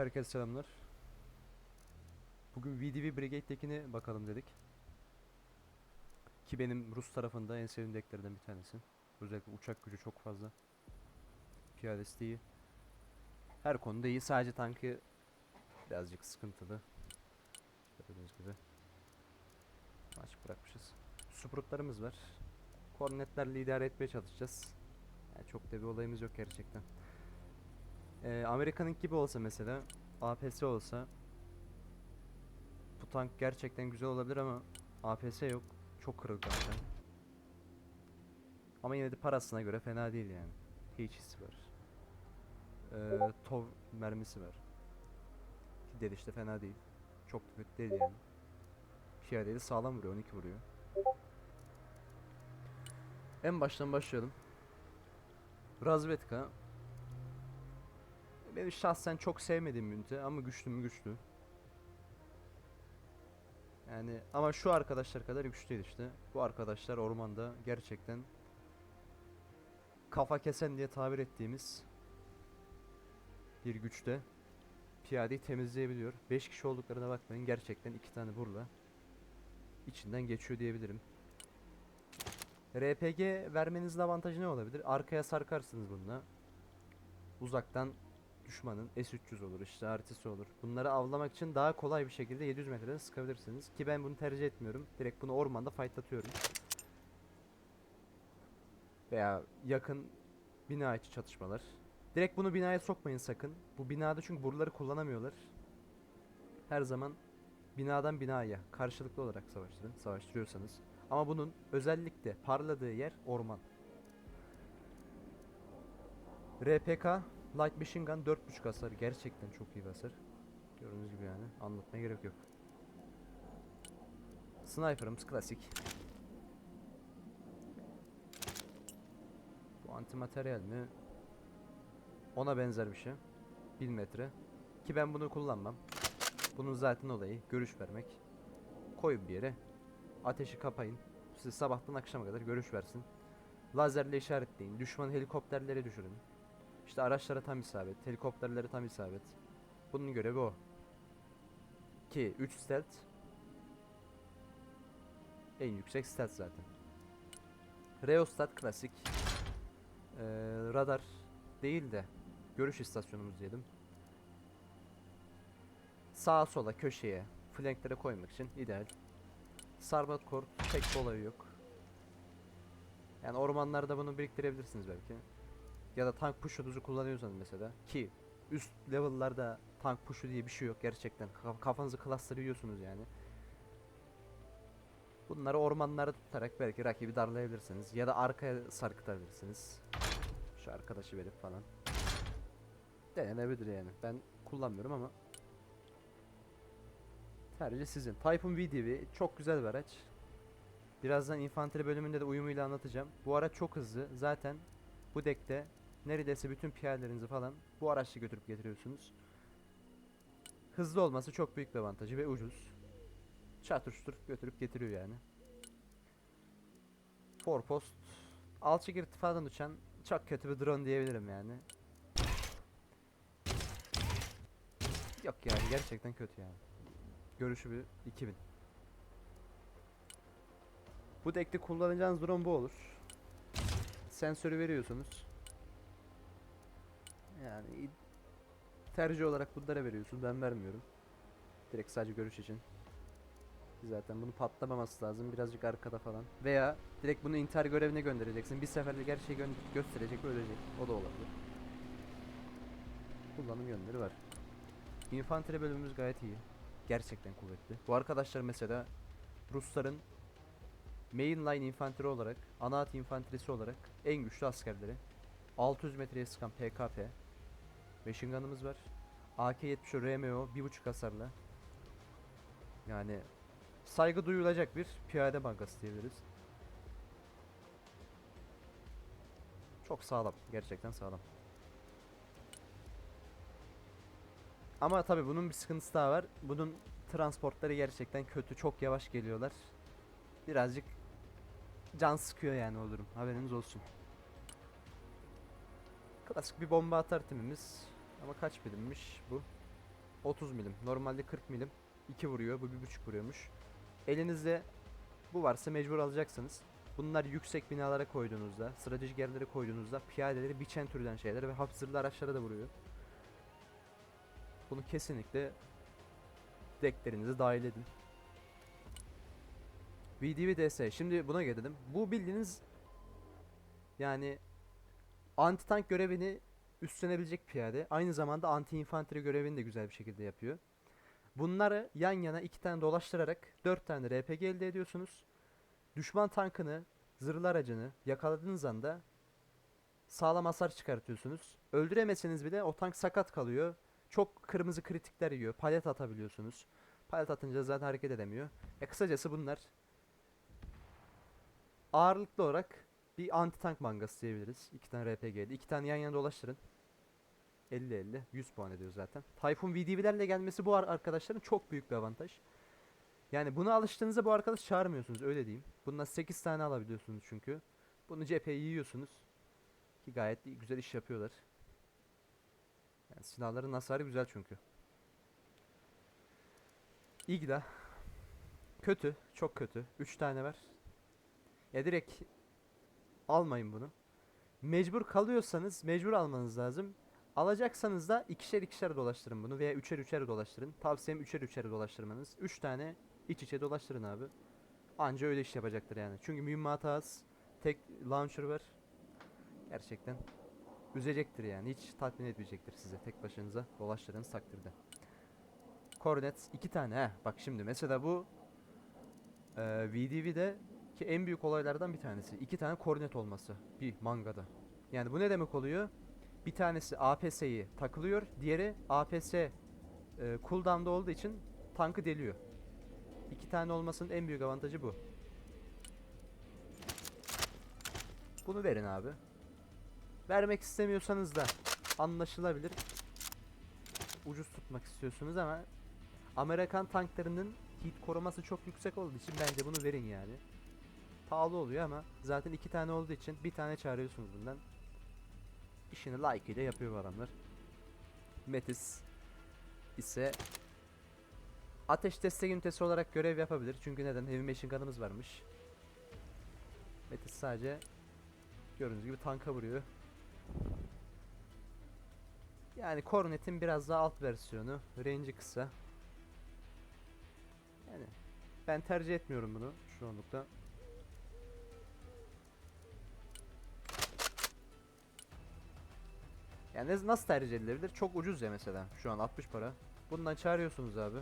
Herkese selamlar. Bugün VDV Brigade'dekine bakalım dedik. Ki benim Rus tarafında en sevdiğim decklerden bir tanesi. Özellikle uçak gücü çok fazla. Piyadesi de iyi. Her konuda iyi. Sadece tankı birazcık sıkıntılı. Gördüğünüz gibi. Açık bırakmışız. Sprutlarımız var. Kornetlerle idare etmeye çalışacağız. Yani çok da bir olayımız yok gerçekten. Ee, Amerika'nın gibi olsa mesela APS olsa bu tank gerçekten güzel olabilir ama APS yok. Çok kırık zaten. Ama yine de parasına göre fena değil yani. HE'si var. Ee, TOW mermisi var. Dedi işte fena değil. Çok da kötü değil yani. Piyadeyi sağlam vuruyor. 12 vuruyor. En baştan başlayalım. Razvetka benim şahsen çok sevmediğim bir ünite ama güçlü mü güçlü. Yani ama şu arkadaşlar kadar güçlü değil işte. Bu arkadaşlar ormanda gerçekten kafa kesen diye tabir ettiğimiz bir güçte piyadeyi temizleyebiliyor. 5 kişi olduklarına bakmayın gerçekten iki tane burla içinden geçiyor diyebilirim. RPG vermenizin avantajı ne olabilir? Arkaya sarkarsınız bununla. Uzaktan düşmanın S300 olur işte artısı olur. Bunları avlamak için daha kolay bir şekilde 700 metreden sıkabilirsiniz. Ki ben bunu tercih etmiyorum. Direkt bunu ormanda fight atıyorum. Veya yakın bina içi çatışmalar. Direkt bunu binaya sokmayın sakın. Bu binada çünkü buraları kullanamıyorlar. Her zaman binadan binaya karşılıklı olarak savaştırın. Savaştırıyorsanız. Ama bunun özellikle parladığı yer orman. RPK Light Machine Gun 4.5 hasar gerçekten çok iyi bir hasar. Gördüğünüz gibi yani anlatmaya gerek yok. Sniper'ımız klasik. Bu antimateryal mi? Ona benzer bir şey. 1000 metre. Ki ben bunu kullanmam. Bunun zaten olayı görüş vermek. Koyun bir yere. Ateşi kapayın. Size sabahtan akşama kadar görüş versin. Lazerle işaretleyin. Düşman helikopterleri düşürün. İşte araçlara tam isabet, helikopterlere tam isabet. Bunun görevi o. Ki 3 stealth en yüksek stealth zaten. Reostat klasik. Ee, radar değil de görüş istasyonumuz diyelim. Sağa sola köşeye flanklere koymak için ideal. Sarbat kort pek olayı yok. Yani ormanlarda bunu biriktirebilirsiniz belki. Ya da tank push shot'unuzu kullanıyorsanız mesela ki üst level'larda tank push'u diye bir şey yok gerçekten. Kaf- Kafanızı cluster yiyorsunuz yani. Bunları ormanlarda tutarak belki rakibi darlayabilirsiniz ya da arkaya sarkıtabilirsiniz. Şu arkadaşı verip falan. Denenebilir yani. Ben kullanmıyorum ama tercih sizin. Typhoon VDV çok güzel bir araç. Birazdan infantry bölümünde de uyumuyla anlatacağım. Bu araç çok hızlı. Zaten bu deckte neredeyse bütün piyadelerinizi falan bu araçla götürüp getiriyorsunuz. Hızlı olması çok büyük bir avantajı ve ucuz. Çatır götürüp getiriyor yani. Forpost alçak irtifadan uçan çok kötü bir drone diyebilirim yani. Yok yani gerçekten kötü yani. Görüşü bir 2000. Bu deckte kullanacağınız drone bu olur. Sensörü veriyorsunuz. Yani tercih olarak bunlara veriyorsun. Ben vermiyorum. Direkt sadece görüş için. Zaten bunu patlamaması lazım. Birazcık arkada falan. Veya direkt bunu intihar görevine göndereceksin. Bir seferde gerçeği gö- gösterecek ölecek. O da olabilir. Kullanım yönleri var. Infantry bölümümüz gayet iyi. Gerçekten kuvvetli. Bu arkadaşlar mesela Rusların mainline infantry olarak, ana hat infantrisi olarak en güçlü askerleri. 600 metreye sıkan PKP. Machine gun'ımız var. AK-70 RMO 1.5 hasarla. Yani saygı duyulacak bir piyade bankası diyebiliriz. Çok sağlam. Gerçekten sağlam. Ama tabi bunun bir sıkıntısı daha var. Bunun transportları gerçekten kötü. Çok yavaş geliyorlar. Birazcık can sıkıyor yani o durum. Haberiniz olsun. Klasik bir bomba atar timimiz. Ama kaç birimmiş bu? 30 milim. Normalde 40 milim. 2 vuruyor. Bu 1.5 vuruyormuş. Elinizde bu varsa mecbur alacaksınız. Bunlar yüksek binalara koyduğunuzda, stratejik yerlere koyduğunuzda piyadeleri biçen türden şeyler ve hafif zırhlı araçlara da vuruyor. Bunu kesinlikle decklerinize dahil edin. VDV DS. Şimdi buna gelelim. Bu bildiğiniz yani anti tank görevini üstlenebilecek piyade. Aynı zamanda anti infantry görevini de güzel bir şekilde yapıyor. Bunları yan yana iki tane dolaştırarak dört tane RPG elde ediyorsunuz. Düşman tankını, zırhlı aracını yakaladığınız anda sağlam hasar çıkartıyorsunuz. Öldüremeseniz bile o tank sakat kalıyor. Çok kırmızı kritikler yiyor. Palet atabiliyorsunuz. Palet atınca zaten hareket edemiyor. E kısacası bunlar ağırlıklı olarak bir anti tank mangası diyebiliriz. İki tane RPG'de. iki tane yan yana dolaştırın. 50-50. 100 puan ediyor zaten. Typhoon VDV'lerle gelmesi bu ar- arkadaşların çok büyük bir avantaj. Yani buna alıştığınızda bu arkadaş çağırmıyorsunuz öyle diyeyim. Bundan 8 tane alabiliyorsunuz çünkü. Bunu cepheye yiyorsunuz. Ki gayet güzel iş yapıyorlar. Yani silahların hasarı güzel çünkü. İgla. Kötü. Çok kötü. 3 tane var. Ya direkt almayın bunu. Mecbur kalıyorsanız mecbur almanız lazım. Alacaksanız da ikişer ikişer dolaştırın bunu veya üçer üçer dolaştırın. Tavsiyem üçer üçer dolaştırmanız. Üç tane iç içe dolaştırın abi. Anca öyle iş yapacaktır yani. Çünkü mühimmatı az. Tek launcher var. Gerçekten üzecektir yani. Hiç tatmin etmeyecektir size tek başınıza dolaştırdığınız takdirde. Cornet iki tane he. Bak şimdi mesela bu eee VDV'de ki en büyük olaylardan bir tanesi. iki tane kornet olması bir mangada. Yani bu ne demek oluyor? Bir tanesi APS'yi takılıyor, diğeri APS e, cooldown'da olduğu için tankı deliyor. İki tane olmasının en büyük avantajı bu. Bunu verin abi. Vermek istemiyorsanız da anlaşılabilir. Ucuz tutmak istiyorsunuz ama Amerikan tanklarının hit koruması çok yüksek olduğu için bence bunu verin yani. Pahalı oluyor ama zaten iki tane olduğu için bir tane çağırıyorsunuz bundan. İşini layıkıyla yapıyor bu adamlar. Metis ise ateş destek ünitesi olarak görev yapabilir. Çünkü neden? Heavy machine gun'ımız varmış. Metis sadece gördüğünüz gibi tanka vuruyor. Yani Cornet'in biraz daha alt versiyonu. Range'i kısa. Yani ben tercih etmiyorum bunu şu anlıkta. Yani nasıl tercih edilebilir? Çok ucuz ya mesela. Şu an 60 para. Bundan çağırıyorsunuz abi.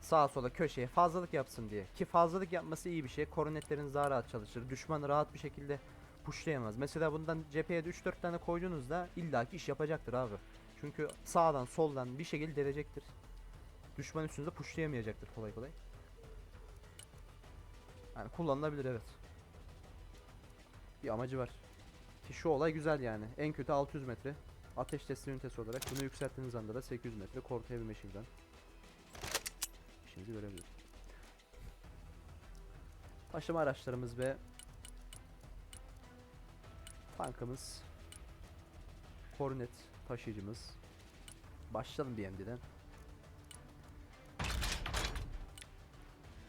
Sağa sola köşeye fazlalık yapsın diye. Ki fazlalık yapması iyi bir şey. Koronetleriniz daha rahat çalışır. Düşman rahat bir şekilde pushlayamaz. Mesela bundan cepheye 3-4 tane koyduğunuzda illaki iş yapacaktır abi. Çünkü sağdan soldan bir şekilde delecektir. Düşman üstünüze pushlayamayacakdır kolay kolay. Yani kullanılabilir evet. Bir amacı var. Ki şu olay güzel yani. En kötü 600 metre. Ateş testi ünitesi olarak bunu yükselttiğiniz anda da 800 metre Korku Heavy Machine Gun. İşinizi görebilir. Taşıma araçlarımız ve tankımız Hornet taşıyıcımız. Başlayalım BMD'den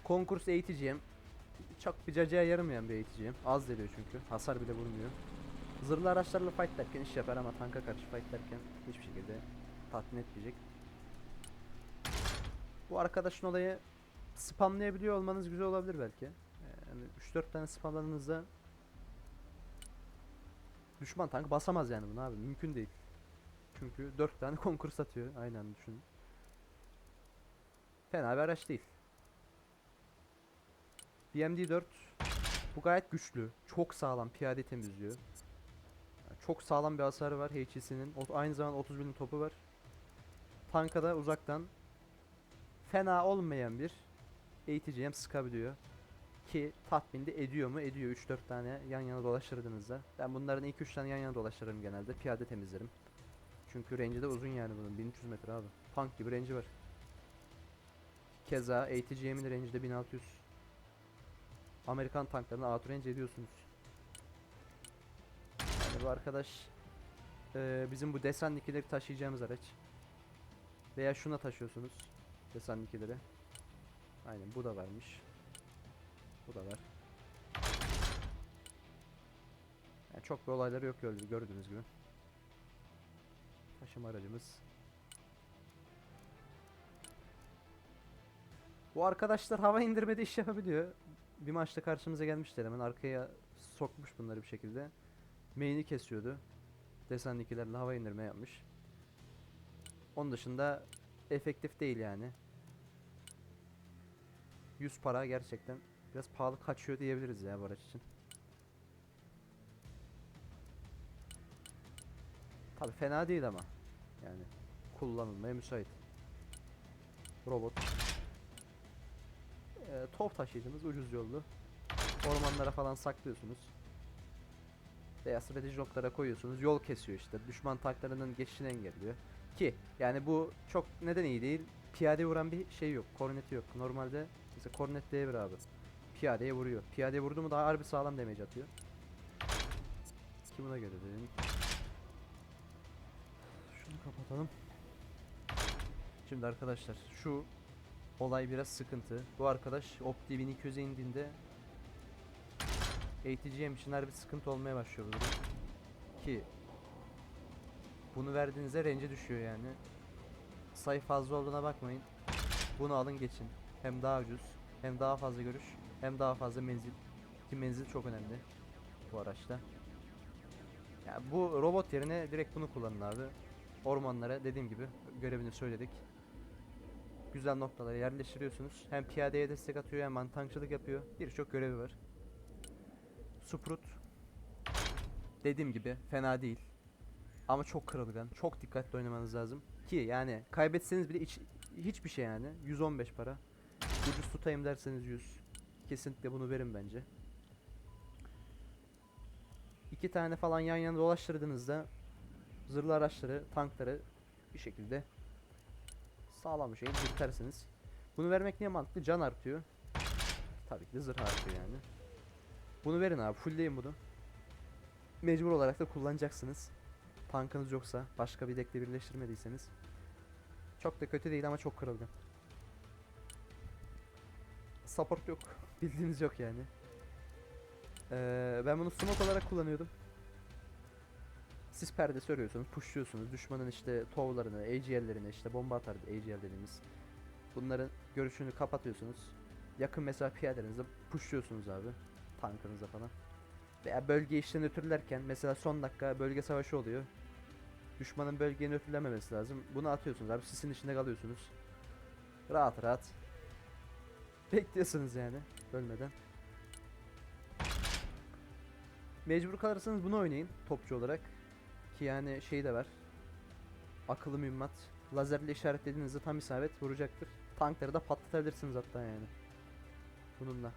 Konkurs eğiticiyim. Çok bir yaramayan bir eğiticiyim. Az veriyor çünkü. Hasar bile vurmuyor Zırhlı araçlarla fight derken iş yapar ama tanka karşı fight derken hiçbir şekilde tatmin etmeyecek. Bu arkadaşın olayı spamlayabiliyor olmanız güzel olabilir belki. Ee, Yani 3-4 tane spamladığınızda düşman tank basamaz yani bunu abi mümkün değil. Çünkü 4 tane konkurs atıyor aynı anda düşünün. Fena bir araç değil. BMD-4 bu gayet güçlü. Çok sağlam piyade temizliyor. Çok sağlam bir hasarı var HE'sinin. Aynı zamanda 30 bin topu var. Tanka da uzaktan fena olmayan bir ATGM sıkabiliyor. Ki tatmin de ediyor mu? Ediyor. 3-4 tane yan yana dolaştırdığınızda. Ben bunların 2-3 tane yan yana dolaştırırım genelde. Piyade temizlerim. Çünkü range'i de uzun yani bunun. 1300 metre abi. Tank gibi range'i var. Keza ATGM'in range'i de 1600. Amerikan tanklarını auto range ediyorsunuz. Yani bu arkadaş eee, bizim bu desenlikileri taşıyacağımız araç. Veya şuna taşıyorsunuz. Desenlikileri. Aynen bu da varmış. Bu da var. Yani çok bir olayları yok gördüğünüz gibi. Taşıma aracımız. Bu arkadaşlar hava indirmede iş yapabiliyor. Bir maçta karşımıza gelmişler hemen arkaya sokmuş bunları bir şekilde. Main'i kesiyordu. Desenlikilerle hava indirme yapmış. Onun dışında efektif değil yani. 100 para gerçekten biraz pahalı kaçıyor diyebiliriz ya bu araç için. Tabi fena değil ama. Yani kullanılmaya müsait. Robot. Ee, top taşıyıcımız ucuz yollu. Ormanlara falan saklıyorsunuz. Veya strateji noktalara koyuyorsunuz. Yol kesiyor işte. Düşman tanklarının geçişini engelliyor. Ki yani bu çok neden iyi değil? Piyade vuran bir şey yok. Korneti yok. Normalde mesela kornet D1 abi. Piyadeye vuruyor. Piyadeye vurdu mu daha harbi sağlam damage atıyor. Ki buna göre dedim. Şunu kapatalım. Şimdi arkadaşlar şu olay biraz sıkıntı. Bu arkadaş Opti 1200'e indiğinde ATGM için harbi sıkıntı olmaya başlıyor bu durum. Ki bunu verdiğinizde range düşüyor yani. Sayı fazla olduğuna bakmayın. Bunu alın geçin. Hem daha ucuz, hem daha fazla görüş, hem daha fazla menzil. Ki menzil çok önemli bu araçta. Ya bu robot yerine direkt bunu kullanın abi. Ormanlara dediğim gibi görevini söyledik. Güzel noktalara yerleştiriyorsunuz. Hem piyadeye destek atıyor hem tankçılık yapıyor. Birçok görevi var. Sprut dediğim gibi fena değil. Ama çok kırılgan. Çok dikkatli oynamanız lazım. Ki yani kaybetseniz bile hiç, hiçbir şey yani. 115 para. Ucuz tutayım derseniz 100. Kesinlikle bunu verin bence. İki tane falan yan yana dolaştırdığınızda zırhlı araçları, tankları bir şekilde sağlam bir şekilde yürütersiniz. Bunu vermek niye mantıklı? Can artıyor. Tabii ki de zırh artıyor yani. Bunu verin abi. Fullleyin bunu. Mecbur olarak da kullanacaksınız. Tankınız yoksa, başka bir deckle birleştirmediyseniz. Çok da kötü değil ama çok kırılgan. Support yok. Bildiğiniz yok yani. Ee, ben bunu smoke olarak kullanıyordum. Siz perdesi örüyorsunuz, pushluyorsunuz. Düşmanın işte tovlarını, AGL'lerini, işte bomba atar AGL dediğimiz. Bunların görüşünü kapatıyorsunuz. Yakın mesafe piyadelerinizle pushluyorsunuz abi. Tankınıza falan. Veya bölge işte nötrlerken mesela son dakika bölge savaşı oluyor. Düşmanın bölgeyi nötrlememesi lazım. Bunu atıyorsunuz abi sisin içinde kalıyorsunuz. Rahat rahat. Bekliyorsunuz yani ölmeden. Mecbur kalırsanız bunu oynayın topçu olarak. Ki yani şey de var. Akıllı mühimmat. Lazerle işaretlediğinizde tam isabet vuracaktır. Tankları da patlatabilirsiniz hatta yani. Bununla.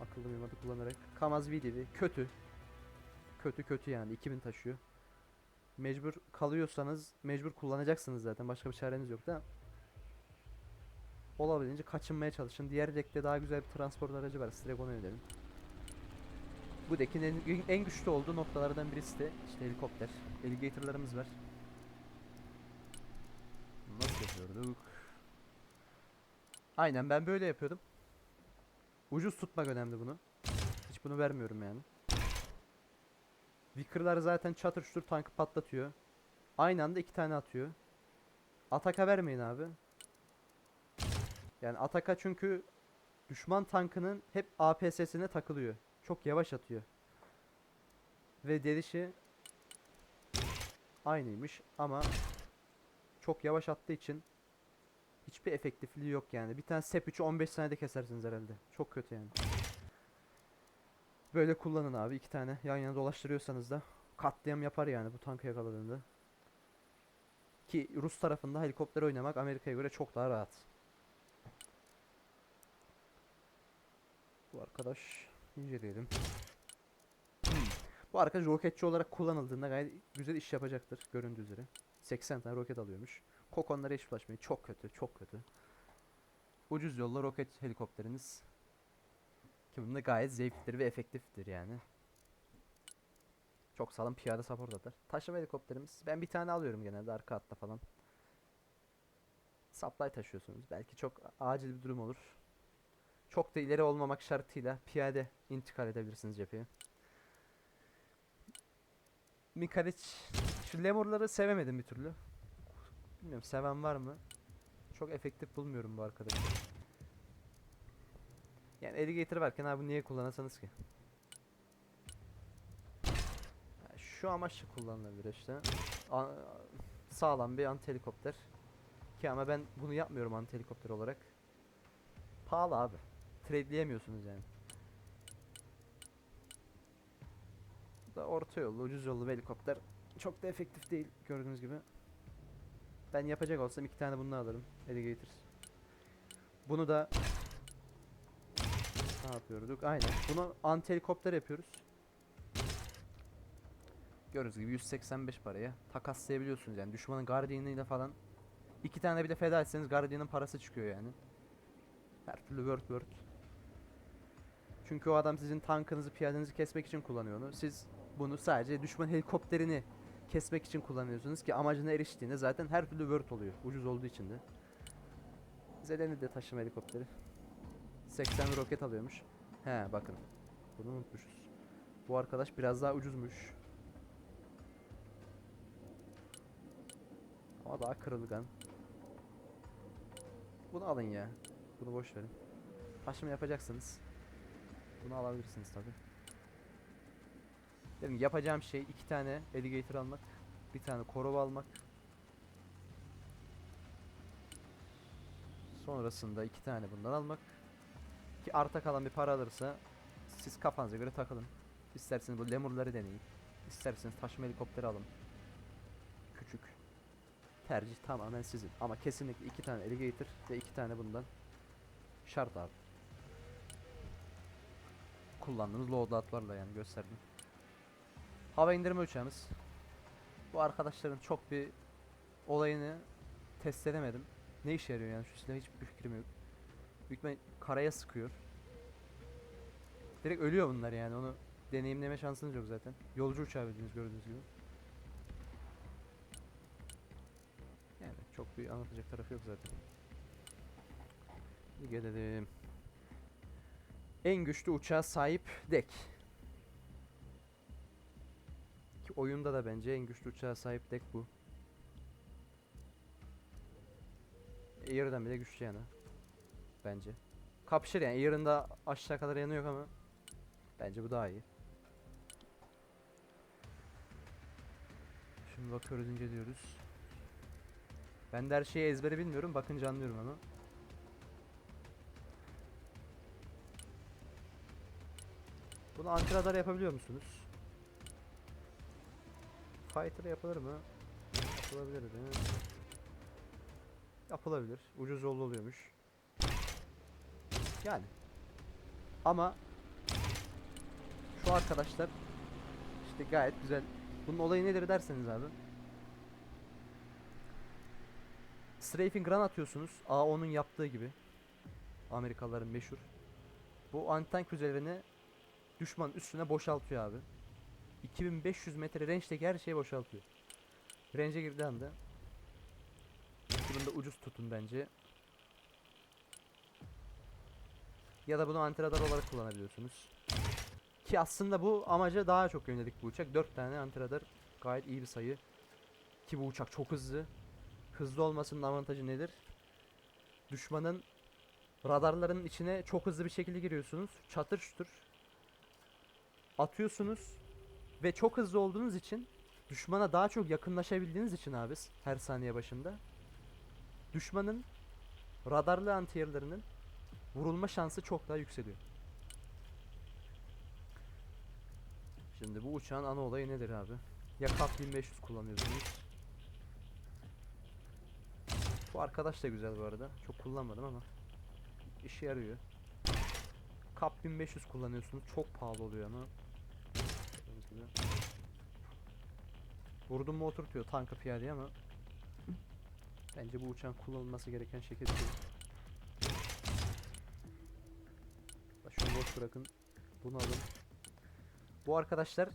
Akıllı mühimmatı kullanarak. Kamaz VDV kötü. Kötü kötü yani 2000 taşıyor. Mecbur kalıyorsanız mecbur kullanacaksınız zaten başka bir çareniz yok da. Olabildiğince kaçınmaya çalışın. Diğer deckte daha güzel bir transport aracı var. Size onu önerim. Bu deck'in en, en güçlü olduğu noktalardan birisi de işte helikopter. Alligator'larımız var. Nasıl yapıyorduk? Aynen ben böyle yapıyordum. Ucuz tutmak önemli bunu. Hiç bunu vermiyorum yani. Vicker'lar zaten çatır çutur tankı patlatıyor. Aynı anda iki tane atıyor. Ataka vermeyin abi. Yani Ataka çünkü düşman tankının hep APS'sine takılıyor. Çok yavaş atıyor. Ve delişi aynıymış ama çok yavaş attığı için hiçbir efektifliği yok yani. Bir tane Sep 3'ü 15 saniyede kesersiniz herhalde. Çok kötü yani. Böyle kullanın abi iki tane yan yana dolaştırıyorsanız da katliam yapar yani bu tankı yakaladığında. Ki Rus tarafında helikopter oynamak Amerika'ya göre çok daha rahat. Bu arkadaş inceleyelim. Bu arkadaş roketçi olarak kullanıldığında gayet güzel iş yapacaktır göründüğü üzere. 80 tane roket alıyormuş. Kokonlara hiç bulaşmayın. Çok kötü, çok kötü. Ucuz yolla roket helikopteriniz. Ki bunda gayet zevklidir ve efektiftir yani. Çok sağlam piyade support atar. Taşıma helikopterimiz. Ben bir tane alıyorum genelde arka hatta falan. supply taşıyorsunuz. Belki çok acil bir durum olur. Çok da ileri olmamak şartıyla piyade intikal edebilirsiniz cepheye. Mikaliç şu lemurları sevemedim bir türlü. Bilmiyorum seven var mı? Çok efektif bulmuyorum bu arkadaşı. Yani alligator varken abi niye kullanasanız ki? Ya Şu amaçla kullanılabilir işte. A- sağlam bir anti helikopter. Ki ama ben bunu yapmıyorum anti helikopter olarak. Pahalı abi. Trade'leyemiyorsunuz yani. Bu da orta yollu, ucuz yollu bir helikopter. Çok da efektif değil gördüğünüz gibi. Ben yapacak olsam iki tane bunu alırım. Alligator. Bunu da ne yapıyorduk? Aynen. Bunu anti helikopter yapıyoruz. Gördüğünüz gibi 185 paraya takaslayabiliyorsunuz yani düşmanın Guardian'ıyla falan. iki tane bile feda etseniz Guardian'ın parası çıkıyor yani. Her türlü word word. Çünkü o adam sizin tankınızı, piyadenizi kesmek için kullanıyor onu. Siz bunu sadece düşman helikopterini kesmek için kullanıyorsunuz ki amacına eriştiğinde zaten her türlü word oluyor. Ucuz olduğu için de. Zeleni de taşıma helikopteri. 80 roket alıyormuş. He bakın. Bunu unutmuşuz. Bu arkadaş biraz daha ucuzmuş. Ama daha kırılgan. Bunu alın ya. Bunu boş verin. Taşıma yapacaksınız. Bunu alabilirsiniz tabi. Dedim yapacağım şey iki tane alligator almak, bir tane korova almak. Sonrasında iki tane bundan almak. Ki arta kalan bir para alırsa siz kafanıza göre takılın. İsterseniz bu lemurları deneyin. İsterseniz taşıma helikopteri alın. Küçük. Tercih tamamen sizin. Ama kesinlikle iki tane alligator ve iki tane bundan şart abi. Kullandığınız loadoutlarla yani gösterdim. Hava indirme uçağımız. Bu arkadaşların çok bir olayını test edemedim. Ne işe yarıyor yani şu silah hiçbir fikrim yok. Büyük ihtimalle karaya sıkıyor. Direkt ölüyor bunlar yani onu deneyimleme şansınız yok zaten. Yolcu uçağı bildiğiniz gördüğünüz gibi. Yani çok bir anlatacak tarafı yok zaten. Bir gelelim. En güçlü uçağa sahip dek. Oyunda da bence en güçlü uçağa sahip dek bu. Air'dan bile güçlü yani. Bence. Kapışır yani. Air'ın da aşağı kadar yanı yok ama bence bu daha iyi. Şimdi bakıyoruz inceliyoruz. Ben de her şeyi ezbere bilmiyorum. Bakınca anlıyorum ama. Bunu antiradar yapabiliyor musunuz? Fighter yapılır mı? Yapılabilir değil mi? Yapılabilir. Ucuz yollu oluyormuş. Yani. Ama şu arkadaşlar işte gayet güzel. Bunun olayı nedir derseniz abi. Strafing gun atıyorsunuz. A10'un yaptığı gibi. Amerikalıların meşhur. Bu anti-tank füzelerini düşman üstüne boşaltıyor abi. 2500 metre range'deki her şeyi boşaltıyor. Range'e girdiği anda bunu da ucuz tutun bence. Ya da bunu antiradar olarak kullanabiliyorsunuz. Ki aslında bu amaca daha çok yönelik bu uçak. 4 tane antiradar gayet iyi bir sayı. Ki bu uçak çok hızlı. Hızlı olmasının avantajı nedir? Düşmanın radarların içine çok hızlı bir şekilde giriyorsunuz. Çatır çutur atıyorsunuz ve çok hızlı olduğunuz için düşmana daha çok yakınlaşabildiğiniz için abi her saniye başında düşmanın radarlı antiyerlerinin vurulma şansı çok daha yükseliyor. Şimdi bu uçağın ana olayı nedir abi? Ya KAP 1500 kullanıyorsunuz. Bu arkadaş da güzel bu arada. Çok kullanmadım ama işe yarıyor. KAP 1500 kullanıyorsunuz. Çok pahalı oluyor ama. Gibi. Vurdum mu oturtuyor tanka piyadeye ama bence bu uçağın kullanılması gereken şekil. Bak Şunu boş bırakın. Bunu alın. Bu arkadaşlar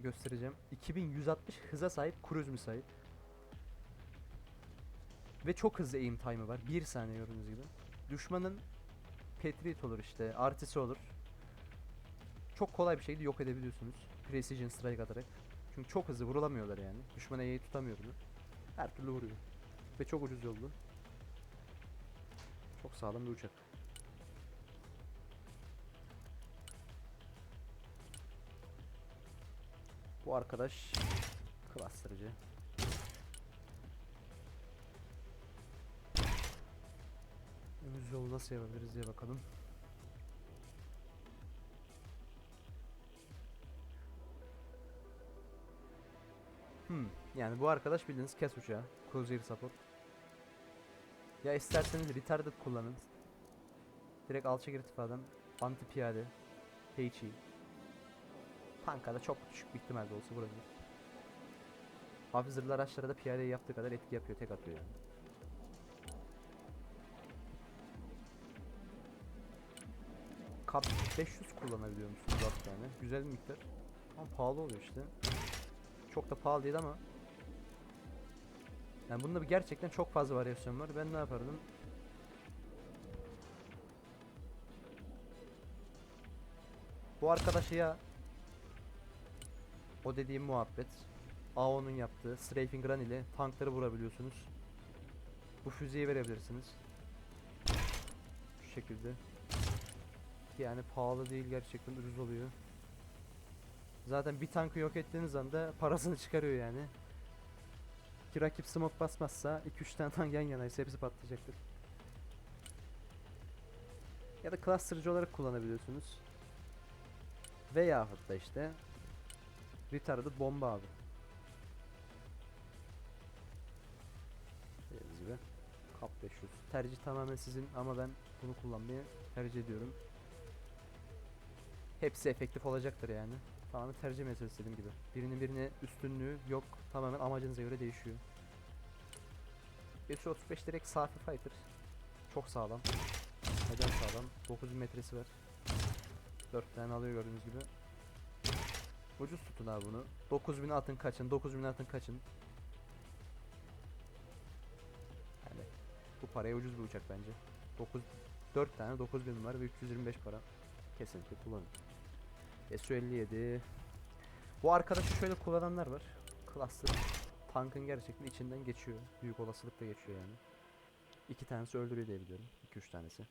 göstereceğim. 2160 hıza sahip cruise müsait. Ve çok hızlı aim time'ı var. 1 saniye gördüğünüz gibi. Düşmanın Patriot olur işte, artisi olur. Çok kolay bir şekilde yok edebiliyorsunuz. Precision strike atarak. Çünkü çok hızlı vurulamıyorlar yani. Düşman E'yi tutamıyor bunu. Her türlü vuruyor. Ve çok ucuz yollu. Çok sağlam bir uçak. Bu arkadaş klastırıcı. Önümüz yolu nasıl yapabiliriz diye bakalım. Hmm, yani bu arkadaş bildiğiniz kes uçağı. Cruiser support. Ya isterseniz retarded kullanın. Direkt alçak irtifadan anti piyade HE. Tanka da çok düşük bir ihtimalle olsa vurabilir. Hafif zırhlı araçlara da piyadeyi yaptığı kadar etki yapıyor, tek atıyor yani. Kap 500 kullanabiliyor musunuz yani? Güzel bir miktar. Ama pahalı oluyor işte. Çok da pahalı değil ama. Yani bunda bir gerçekten çok fazla varyasyon var. Ben ne yapardım? Bu arkadaşı ya o dediğim muhabbet AO'nun yaptığı Strafing Gun ile tankları vurabiliyorsunuz. Bu füzeyi verebilirsiniz. Şu şekilde. Yani pahalı değil gerçekten ucuz oluyor. Zaten bir tankı yok ettiğiniz anda parasını çıkarıyor yani. Ki rakip smoke basmazsa 2-3 tane tank yan yanaysa hepsi patlayacaktır. Ya da cluster'cı olarak kullanabiliyorsunuz. Veyahut da işte retarded bomba abi. Dediğiniz gibi Kap 500. Tercih tamamen sizin ama ben bunu kullanmayı tercih ediyorum. Hepsi efektif olacaktır yani. Tamamen tercih meselesi dediğim gibi. Birinin birine üstünlüğü yok. Tamamen amacınıza göre değişiyor. 535 direkt safi fighter. Çok sağlam. Neden sağlam? 9000 metresi var. 4 tane alıyor gördüğünüz gibi. Ucuz tutun abi bunu. 9000 atın kaçın, 9000 atın kaçın. Yani bu paraya ucuz bir uçak bence. 9 4 tane 9000 var ve 325 para. Kesinlikle kullanın. SU-57 Bu arkadaşı şöyle kullananlar var. Cluster tankın gerçekten içinden geçiyor. Büyük olasılıkla geçiyor yani. İki tanesi öldürüyor diye biliyorum. 2-3 tanesi.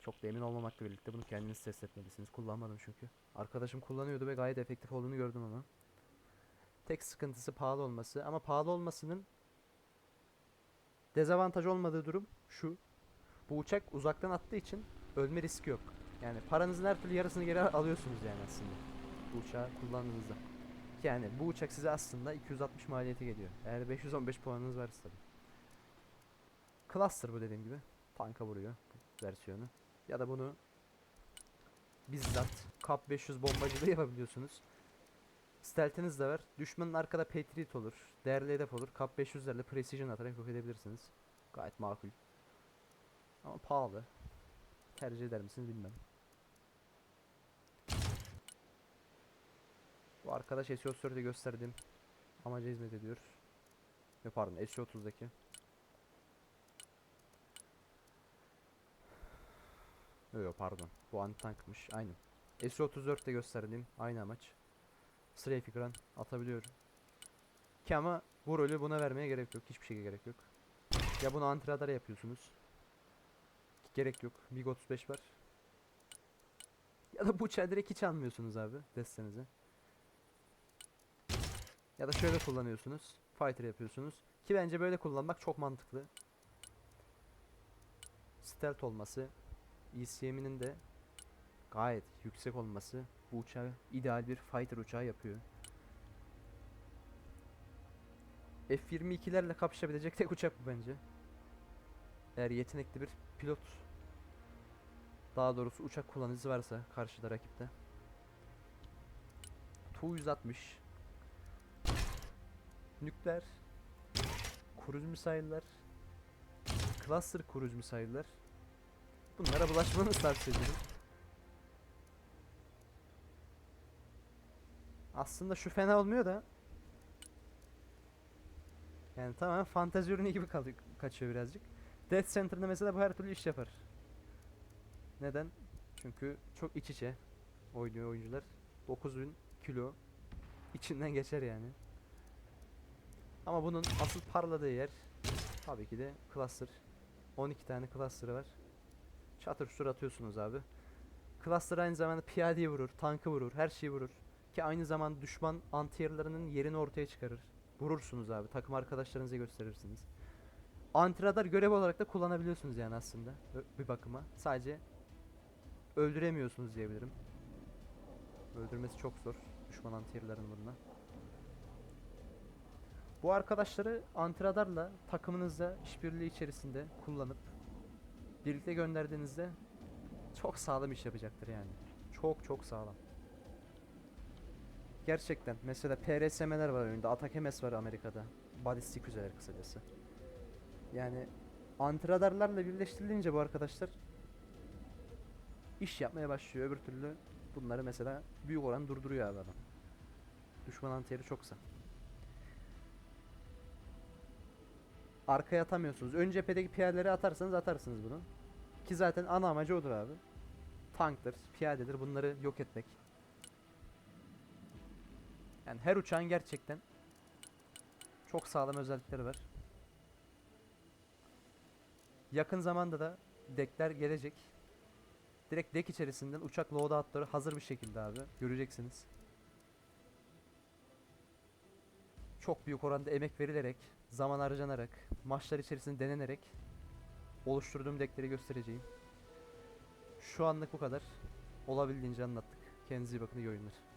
Çok da emin olmamakla birlikte bunu kendiniz test etmelisiniz. Kullanmadım çünkü. Arkadaşım kullanıyordu ve gayet efektif olduğunu gördüm ama. Tek sıkıntısı pahalı olması ama pahalı olmasının dezavantaj olmadığı durum şu. Bu uçak uzaktan attığı için ölme riski yok. Yani paranızın her türlü yarısını geri alıyorsunuz yani aslında. Bu uçağı kullandığınızda. Yani bu uçak size aslında 260 maliyeti geliyor. Eğer 515 puanınız varsa tabii. Cluster bu dediğim gibi. Tanka vuruyor versiyonu. Ya da bunu bizzat Kap 500 bombacılığı yapabiliyorsunuz. Stealth'iniz de var. Düşmanın arkada Patriot olur. Değerli hedef olur. Kap 500'lerle Precision atarak yok edebilirsiniz. Gayet makul. Ama pahalı. Tercih eder misiniz bilmem. Bu arkadaş SEO4'de gösterdiğim amaca hizmet ediyor. Yok pardon SEO30'daki. Yok yok pardon. Bu anti tankmış. Aynı. SEO34'te gösterdiğim aynı amaç. Stray figran atabiliyorum. Ki ama bu rolü buna vermeye gerek yok. Hiçbir şeye gerek yok. Ya bunu anti radar yapıyorsunuz. Gerek yok. MiG 35 var. Ya da bu uçağı direkt hiç almıyorsunuz abi destenize. Ya da şöyle kullanıyorsunuz. Fighter yapıyorsunuz. Ki bence böyle kullanmak çok mantıklı. Stealth olması, ECM'inin de gayet yüksek olması bu uçağı ideal bir fighter uçağı yapıyor. F-22'lerle kapışabilecek tek uçak bu bence. Eğer yetenekli bir pilot daha doğrusu uçak kullanıcısı varsa karşıda rakipte. Tu-160 Nükleer Kruz misayiller Cluster kruz misayiller Bunlara bulaşmanızı tavsiye ederim. Aslında şu fena olmuyor da Yani tamamen fantezi ürünü gibi kalıyor, kaçıyor birazcık. Death Center'da mesela bu her türlü iş yapar. Neden? Çünkü çok iç içe oynuyor oyuncular. 9000 kilo içinden geçer yani. Ama bunun asıl parladığı yer tabii ki de cluster. 12 tane cluster'ı var. Çatır çutur atıyorsunuz abi. Cluster aynı zamanda piyadeyi vurur, tankı vurur, her şeyi vurur. Ki aynı zamanda düşman antiyerlerinin yerini ortaya çıkarır. Vurursunuz abi. Takım arkadaşlarınıza gösterirsiniz. Antiradar görev olarak da kullanabiliyorsunuz yani aslında. Bir bakıma. Sadece öldüremiyorsunuz diyebilirim. Öldürmesi çok zor. Düşman antiyerlerin bununla. Bu arkadaşları antiradarla takımınızla işbirliği içerisinde kullanıp birlikte gönderdiğinizde çok sağlam iş yapacaktır yani. Çok çok sağlam. Gerçekten. Mesela PRSM'ler var oyunda. Atak MS var Amerika'da. Balistik füzeler kısacası. Yani antiradarlarla birleştirilince bu arkadaşlar iş yapmaya başlıyor. Öbür türlü bunları mesela büyük oran durduruyor adam. Düşman antiyeri çoksa. Arkaya atamıyorsunuz. Ön cephedeki piyadeleri atarsanız atarsınız bunu. Ki zaten ana amacı odur abi. Tanktır, piyadedir bunları yok etmek. Yani her uçağın gerçekten çok sağlam özellikleri var. Yakın zamanda da dekler gelecek. Direkt dek içerisinden uçak loadoutları hazır bir şekilde abi. Göreceksiniz. Çok büyük oranda emek verilerek, zaman harcanarak, maçlar içerisinde denenerek oluşturduğum dekleri göstereceğim. Şu anlık bu kadar. Olabildiğince anlattık. Kendinize iyi bakın, iyi oyunlar.